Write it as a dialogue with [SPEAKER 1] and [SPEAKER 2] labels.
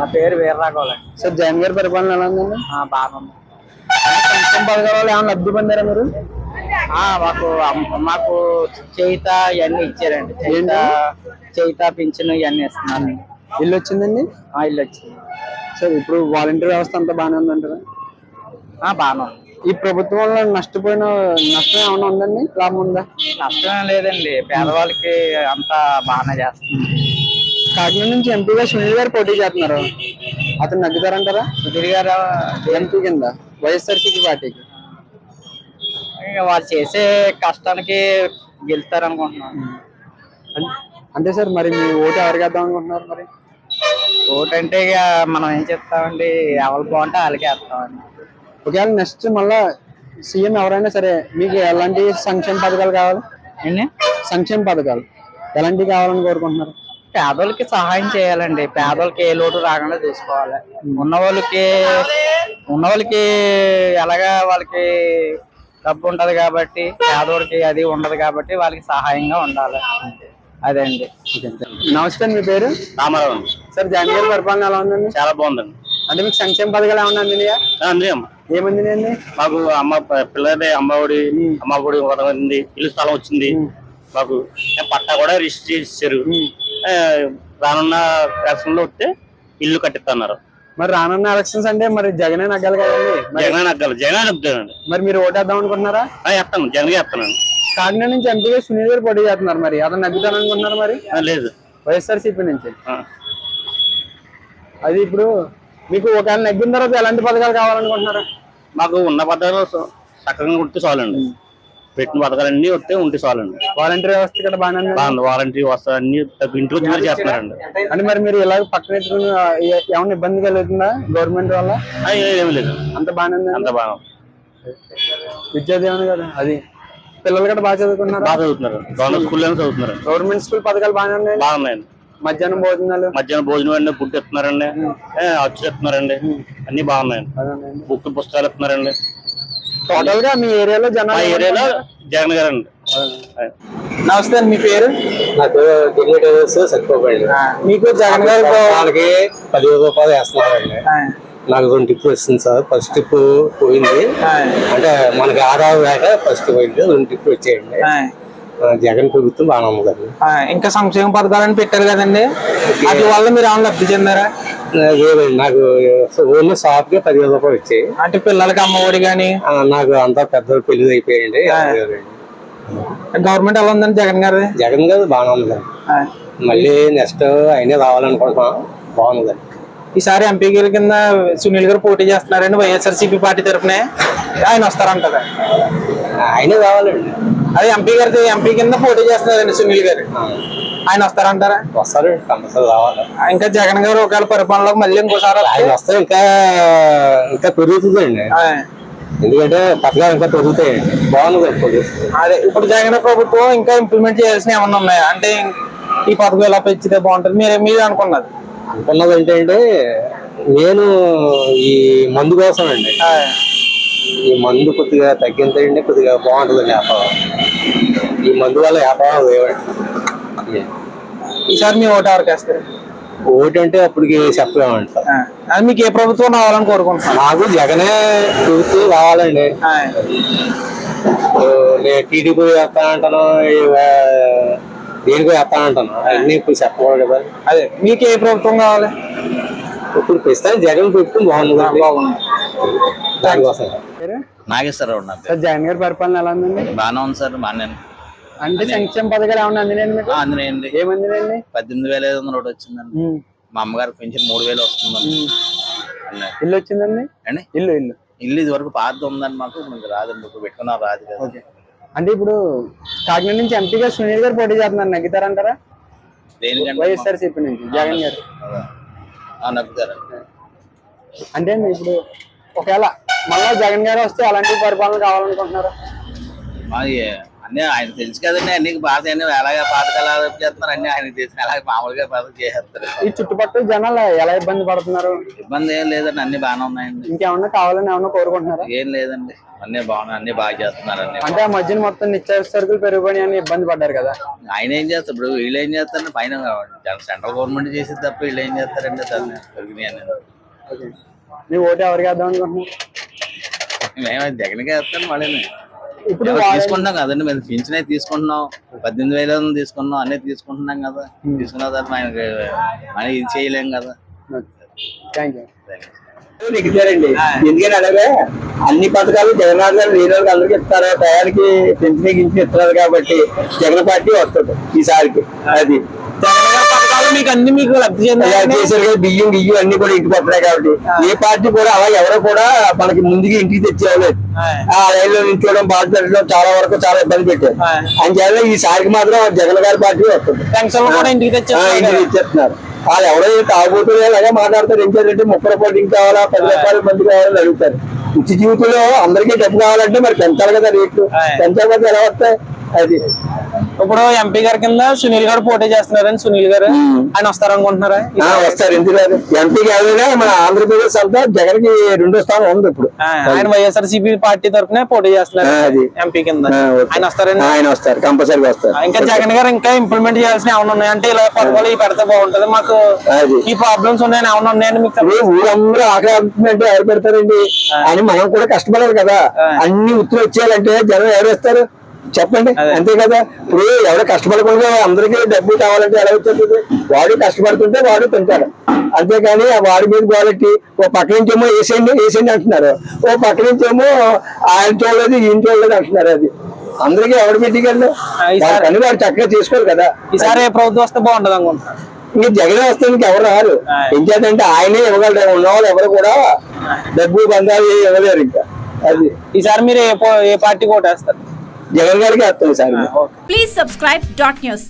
[SPEAKER 1] నా పేరు వీర్రాఘవులండి
[SPEAKER 2] సార్ జగన్ గారి పరిపాలన ఎలా ఉందండి?
[SPEAKER 1] బాగా ఉంది
[SPEAKER 2] సంక్షేమ పథకాల ఏమైనా లబ్ధి పొందారా మీరు?
[SPEAKER 1] ఆ, మాకు అమ్- మాకు చేయిత ఇవన్నీ ఇచ్చారండి. చేయిత చేయిత పింఛను ఇవన్నీ ఇస్తున్నారు
[SPEAKER 2] ఇల్లు వచ్చిందండి?
[SPEAKER 1] ఆ, ఇల్లు వచ్చింది.
[SPEAKER 2] సార్ ఇప్పుడు వాలంటీర్ వ్యవస్థ అంతా బాగానే ఉందంటారా?
[SPEAKER 1] ఆ, బాగానే ఉంది.
[SPEAKER 2] ఈ ప్రభుత్వం వల్ల నష్టపోయిన నష్టం ఏమైనా ఉందండి? లాభం ఉందా?
[SPEAKER 1] నష్టమేం లేదండి. పేదవాళ్ళకి అంతా బాగానే చేస్తుంది.
[SPEAKER 2] కాకినాడ నుంచి ఎంపీగా సునీల్ గారు పోటీ చేస్తున్నారు. అతను నగ్గుతారంటారా?
[SPEAKER 1] సుధీర్ గారు
[SPEAKER 2] ఎంపీ కింద వైఎస్ఆర్సీపీ పార్టీకి.
[SPEAKER 1] వాళ్ళు చేసే కష్టానికి గెలుస్తారు అనుకుంటున్నాను
[SPEAKER 2] అం- అంటే సార్ మరి మీ ఓటు ఎవరికి వేద్దాం అనుకుంటున్నారు మరి?
[SPEAKER 1] ఓటంటే ఇక మనం ఏం చెప్తామండి? ఎవరు బాగుంటే వాళ్ళకే వేస్తామండి.
[SPEAKER 2] ఒకవేళ నెక్స్ట్ మళ్ళా సీఎం ఎవరైనా సరే మీకు ఎలాంటి సంక్షేమ పథకాలు కావాలి? సంక్షేమ పథకాలు ఎలాంటివి కావాలని కోరుకుంటున్నారు?
[SPEAKER 1] పేదోళ్ళకి సహాయం చేయాలండి. పేదోళ్ళకి ఏ లోటు రాకుండా చూసుకోవాలి. ఉన్న వాళ్ళకి ఉన్న వాళ్ళకి ఎలాగా వాళ్ళకి డబ్బు ఉంటది కాబట్టి పేదోడికి అది ఉండదు కాబట్టి వాళ్ళకి సహాయంగా ఉండాలి. అదే అండి.
[SPEAKER 2] నమస్తే మీ పేరు?
[SPEAKER 3] రామారావు.
[SPEAKER 2] సార్ జగన్ గారి పరిపాలన ఎలా ఉందండి?
[SPEAKER 3] చాలా బాగుందండి.
[SPEAKER 2] అంటే మీకు సంక్షేమ పథకాలు ఏమన్నా అందినాయా?
[SPEAKER 3] అండి అమ్మ.
[SPEAKER 2] ఏమందినాయండి
[SPEAKER 3] మాకు అమ్మ ప- పిల్లలది అమ్మఒడి అమ్మఒడి ఉంది ఇల్లు స్థలం వచ్చింది. మాకు పట్టా కూడా రిజిస్టర్ చేశారు రానున్న ఎలక్షన్లో వస్తే ఇల్లు కట్టిస్తున్నారు
[SPEAKER 2] మరి రానున్న ఎలక్షన్స్ అంటే మరి జగనే నగ్గాలి కదండి? మరి
[SPEAKER 3] జగన్ నగ్గాలి. జగన్ నగ్గుతానండి
[SPEAKER 2] మరి మీరు ఓటేద్దాం అనుకుంటున్నారా
[SPEAKER 3] ఎత్తాను. జగన్ ఎత్తానండి.
[SPEAKER 2] కాకినాడ నుంచి ఎంపీగా సునీల్ గారు పోటీ చేస్తున్నారు మరి. అతను నగ్గుతాను అనుకుంటున్నారు మరి?
[SPEAKER 3] ఆ, లేదు.
[SPEAKER 2] వైఎస్ఆర్సీపీ నుంచి.
[SPEAKER 3] ఆ.
[SPEAKER 2] అది ఇప్పుడు మీకు ఒకవేళ నెగ్గిన తర్వాత ఎలాంటి పథకాలు కావాలనుకుంటున్నారు?
[SPEAKER 3] మాకు ఉన్న పథకాలు స- చక్కగా ఉంటే చాలండి. పెట్టిన పథకాలన్నీ వస్తే ఉంటే చాలండి.
[SPEAKER 2] వాలంటీర్ వ్యవస్థ బాగానే
[SPEAKER 3] బాగుంది. వారంటీ వస్తా అన్ని ఇంటికి వచ్చి మరి చేస్తున్నారండి.
[SPEAKER 2] అంటే మరి మీరు ఇలా పక్కన ఏమైనా ఇబ్బంది కలుగుతుందా గవర్నమెంట్ వల్ల?
[SPEAKER 3] ఏమీ లేదు.
[SPEAKER 2] అంత బాగానే
[SPEAKER 3] అంత బాగా
[SPEAKER 2] విద్యాదీవన కదా అది. పిల్లలు కూడా బాగా చదువుకున్నారు?
[SPEAKER 3] బాగా చదువుతున్నారు. గవర్నమెంట్ స్కూల్లోనే చదువుతున్నారు.
[SPEAKER 2] గవర్నమెంట్ స్కూల్ పథకాలు బాగానే ఉన్నాయి?
[SPEAKER 3] బాగున్నాయండి
[SPEAKER 2] మధ్యాహ్నం భోజనాలు?
[SPEAKER 3] మధ్యాహ్నం భోజనం అన్నీ ఫుడ్ ఇస్తున్నారండి ఏ, అచ్చులు ఇస్తున్నారండి అన్ని బాగున్నాయండి. బుక్ పుస్తకాలు ఇస్తున్నారండి
[SPEAKER 2] టోటల్గా మీ ఏరియాలో
[SPEAKER 3] మా
[SPEAKER 2] జనాలు
[SPEAKER 3] ఏరియాలో జగన్ గారు అండి.
[SPEAKER 2] నమస్తే అండి మీ పేరు?
[SPEAKER 4] నాకు దిగ్గేటర్స్ సరిపోకండి
[SPEAKER 2] మీకు జగన్ గారు
[SPEAKER 4] వాళ్ళకి పదివేల రూపాయలు వేస్తున్నారండి. నాకు రెండు టిప్పు వస్తుంది సార్. ఫస్ట్ టిప్పు పోయింది. అంటే మనకి ఆదాయం వేట ఫస్ట్ పోయింది. రెండు టిప్పు వచ్చేయండి. జగన్ ప్రభుత్వం బాగానే ఉందండి
[SPEAKER 2] ఇంకా సంక్షేమ పథకాలని పెట్టారు కదండి. వాటి వల్ల మీరు ఏమైనా లబ్ధి చెందారా?
[SPEAKER 4] లేదండి నాకు ఓన్లీ షాప్కి పదివేల రూపాయలు వచ్చాయి.
[SPEAKER 2] అంటే పిల్లలకి అమ్మఒడి
[SPEAKER 4] ఆ, నాకు అంతా పెద్ద పెళ్ళి అయిపోయాయండి
[SPEAKER 2] గవర్నమెంట్ ఎలా ఉందండి జగన్ గారి
[SPEAKER 4] జగన్ గారు బాగానే ఉందండి మళ్ళీ నెక్స్ట్ అయినా రావాలనుకుంటున్నాం బాగుందండి
[SPEAKER 2] ఈసారి ఎంపీ గారి కింద సునీల్ గారు పోటీ చేస్తున్నారండి వైఎస్ఆర్సీపీ పార్టీ తరఫున ఆయన వస్తారంటారా
[SPEAKER 4] అయినా రావాలండి.
[SPEAKER 2] అదే ఎంపీ గారి ఎంపీ కింద పోటీ చేస్తున్నారండి సునీల్ గారు. ఆయన వస్తారంటారా?
[SPEAKER 4] వస్తారు రావాలి.
[SPEAKER 2] ఇంకా జగన్ గారు ఒకవేళ పరిపాలనలోకి మళ్ళీ ఇంకోసారి
[SPEAKER 4] ఆయన వస్తే ఇంకా ఇంకా పెరుగుతుందండి. ఎందుకంటే పథకాలు ఇంకా పెరుగుతాయండి బాగుంది.
[SPEAKER 2] అదే ఇప్పుడు జగన్ ప్రభుత్వం ఇంకా ఇంప్లిమెంట్ చేయాల్సిన ఏమన్నా ఉన్నాయా? అంటే ఈ పథకం ఎలా పెంచితే బాగుంటుంది? మీరు మీరు అనుకున్నది.
[SPEAKER 4] అనుకున్నది ఏంటంటే నేను ఈ మందు కోసం అండి ఈ మందు కొద్దిగా తగ్గించండి కొద్దిగా బాగుంటుంది వ్యాపారం. ఈ మందు వల్ల వ్యాపారం లేవండి
[SPEAKER 2] ఈసారి మీ ఓటు ఎవరికి వేస్తారు?
[SPEAKER 4] ఓటు అంటే అప్పటికి చెప్పలేమండి సార్.
[SPEAKER 2] అది మీకు ఏ ప్రభుత్వం రావాలని కోరుకుంటున్నాను
[SPEAKER 4] నాకు జగనే ప్రభుత్వం రావాలండి. ఓ, నేను టీడీపీ వేస్తానంటాను దేనికి వేస్తానంటాను అన్ని ఇప్పుడు చెప్పకూడదు కదా.
[SPEAKER 2] అదే మీకు ఏ ప్రభుత్వం కావాలి?
[SPEAKER 4] ఇప్పుడు ప్రస్తుతం జగన్ ప్రభుత్వం బాగుంది. దానికోసం.
[SPEAKER 3] నాగేశ్వరరావు
[SPEAKER 2] సార్ జగన్ గారి పరిపాలన ఎలా ఉందండి?
[SPEAKER 3] బాగానే ఉంది సార్ బాగానే
[SPEAKER 2] అంటే సంక్షేమ పథకాలు ఏమన్నా అందినాయండి మీకు?
[SPEAKER 3] అందులోండి
[SPEAKER 2] ఏమందినాయండి?
[SPEAKER 3] పద్దెనిమిది వేల ఐదు వందల ఒకటి వచ్చిందండి. మా అమ్మగారికి పెన్షన్ మూడు వేలు వస్తుందండి.
[SPEAKER 2] ఇల్లు వచ్చిందండి?
[SPEAKER 3] అండి
[SPEAKER 2] ఇల్లు ఇల్లు.
[SPEAKER 3] ఇల్లు ఇది వరకు పాత ఉందండి మాకు మీకు రాదండి ఇప్పుడు పెట్టుకున్నా రాదు కదా.
[SPEAKER 2] అంటే ఇప్పుడు కాకినాడ నుంచి ఎంపీగా సునీల్ గారు పోటీ చేస్తున్నారు నగ్గుతారంటారా? వైఎస్ఆర్సీపీ నుంచి జగన్ గారు.
[SPEAKER 3] నగ్గుతారండి.
[SPEAKER 2] అంటే ఇప్పుడు ఒకవేళ మళ్ళా జగన్ గారు వస్తే అలాంటి పరిపాలన కావాలనుకుంటున్నారా?
[SPEAKER 5] అన్నీ ఆయన తెలుసు కదండి అన్ని బాధ అన్ని ఎలాగ పాతకాల చేస్తున్నారు అన్ని ఆయన తెలుసు అలాగే మామూలుగా బాధ చేసేస్తారు
[SPEAKER 2] ఈ చుట్టుపక్కల జనాలు ఎలా ఇబ్బంది పడుతున్నారు?
[SPEAKER 5] ఇబ్బంది ఏం లేదండి అన్ని బాగానే ఉన్నాయండి.
[SPEAKER 2] ఇంకేమన్నా కావాలని ఏమన్నా కోరుకుంటున్నారా?
[SPEAKER 5] ఏం లేదండి అన్ని బాగున్నాయి అన్ని బాగా చేస్తున్నారు అన్ని
[SPEAKER 2] అంటే ఆ మధ్యన మొత్తం నిత్యావసర సరుకులు పెరిగిపోయి అని ఇబ్బంది పడ్డారు కదా.
[SPEAKER 5] ఆయన ఏం చేస్తారు ఇప్పుడు వీళ్ళు ఏం చేస్తారండి పైన సెంట్రల్ గవర్నమెంట్ చేసేది తప్ప వీళ్ళు ఏం చేస్తారండి దాన్ని పెరిగినాయి అనేది
[SPEAKER 2] మీ ఓటు ఎవరికి వేద్దాం అనుకుంటున్నారు?
[SPEAKER 5] మేము జగన్కే వేస్తాను మళ్ళీ
[SPEAKER 2] ఇప్పుడు
[SPEAKER 5] తీసుకుంటున్నాం కదండి మేము పింఛన్ అయితే తీసుకుంటున్నాం పద్దెనిమిది వేలు తీసుకున్నాం అన్నీ తీసుకుంటున్నాం కదా. తీసుకున్న తర్వాత మనకి మనం ఇది చేయలేం కదా.
[SPEAKER 6] నెగ్గుతారండి ఎందుకని అలాగే అన్ని పథకాలు జగన్నాథ్ గారు వేరే అందరికి ఇస్తారు. టయానికి పెంచిన గించిన ఇస్తున్నారు కాబట్టి జగన్ పార్టీ వస్తుంది ఈసారికి. అది.
[SPEAKER 2] మీకు అన్ని మీకు లబ్ధి
[SPEAKER 6] కదా బియ్యం గియ్యం అన్ని కూడా ఇంటికి వస్తున్నాయి కాబట్టి. ఏ పార్టీ కూడా అలా ఎవరో కూడా మనకి ముందుగా ఇంటికి తెచ్చేవాళ్ళు ఆ. రైల్లో నించోవడం బాధ పెట్టడం చాలా వరకు చాలా ఇబ్బంది పెట్టారు. అందుచేత ఈసారికి మాత్రం జగన్ గారి పార్టీ వస్తుంది.
[SPEAKER 2] ఇంటికి తెచ్చేస్తున్నారు కదా.
[SPEAKER 6] వాళ్ళు ఎవరో తాగుబోతులు అలాగే మాట్లాడతారు ఏం చేయాలంటే ముప్పై రూపాయలు డ్రింక్ కావాలా పది రూపాయలు మంది కావాలని అడుగుతారు. ఉచిత జీవితంలో అందరికీ డబ్బు కావాలంటే మరి పెంచాలి కదా రేట్లు. పెంచకపోతే ఎలా వస్తాయి? అది.
[SPEAKER 2] ఇప్పుడు ఎంపీ గారి కింద సునీల్ గారు పోటీ చేస్తున్నారని సునీల్ గారు ఆయన వస్తారనుకుంటున్నారా?
[SPEAKER 6] ఆ, వస్తారు. ఎందుకు రాదు ఎంపీ కావాలనే మన ఆంధ్రప్రదేశ్ అంతా జగన్కి రెండో స్థానం ఉంది ఇప్పుడు.
[SPEAKER 2] ఆయన వైఎస్ఆర్ సిపి పార్టీ తరఫున పోటీ చేస్తున్నారు. ఎంపీ కింద. ఆయన వస్తారని
[SPEAKER 6] ఆయన వస్తారు. కంపల్సరీగా వస్తారు.
[SPEAKER 2] ఇంకా జగన్ గారు ఇంకా ఇంప్లిమెంట్ చేయాల్సిన ఏమైనా ఉన్నాయి? అంటే ఇలా పథకాలు ఇవి పెడితే బాగుంటది. మాకు. ఈ ప్రాబ్లమ్స్ ఉన్నాయని ఏమైనా ఉన్నాయని మీకు
[SPEAKER 6] ఊరందరూ ఆకలి అంటే ఎవరు పెడతారండి? అని మనం కూడా కష్టపడాలి కదా. అన్ని ఉత్తరం వచ్చేయాలంటే జనం ఎవరు వేస్తారు? చెప్పండి. అంతే కదా ఇప్పుడు ఎవరు కష్టపడకుండా అందరికీ డబ్బు కావాలంటే ఎలా వచ్చేది వాడు కష్టపడుతుంటే వాడు తింటాడు. అంతేకాని ఆ వాడి మీద క్వాలిటీ ఓ పక్క నుంచి ఏమో వేసేయండి వేసేయండి అంటున్నారు. ఓ పక్క నుంచి ఏమో ఆయన చూడలేదు ఈయన చూడలేదు అంటున్నారు అది. అందరికీ ఎవరు
[SPEAKER 2] ఈసారి-
[SPEAKER 6] పని వాడు చక్కగా చేసుకోరు కదా.
[SPEAKER 2] ఈసారి ప్రభుత్వం వస్తే బాగుంటది అనుకుంటున్నా.
[SPEAKER 6] ఇంకా జగన్ వస్తే ఇంకెవరు రారు. ఇంకేదంటే ఆయనే ఇవ్వగలరు ఉన్న వాళ్ళు ఎవరు కూడా డబ్బు బంధాలు ఇవ్వలేరు ఇంకా. అది.
[SPEAKER 2] ఈసారి మీరు ఏ పార్టీ ఓటేస్తారు?
[SPEAKER 6] జగన్ గారికి వేస్తాం sir
[SPEAKER 7] Please subscribe dot news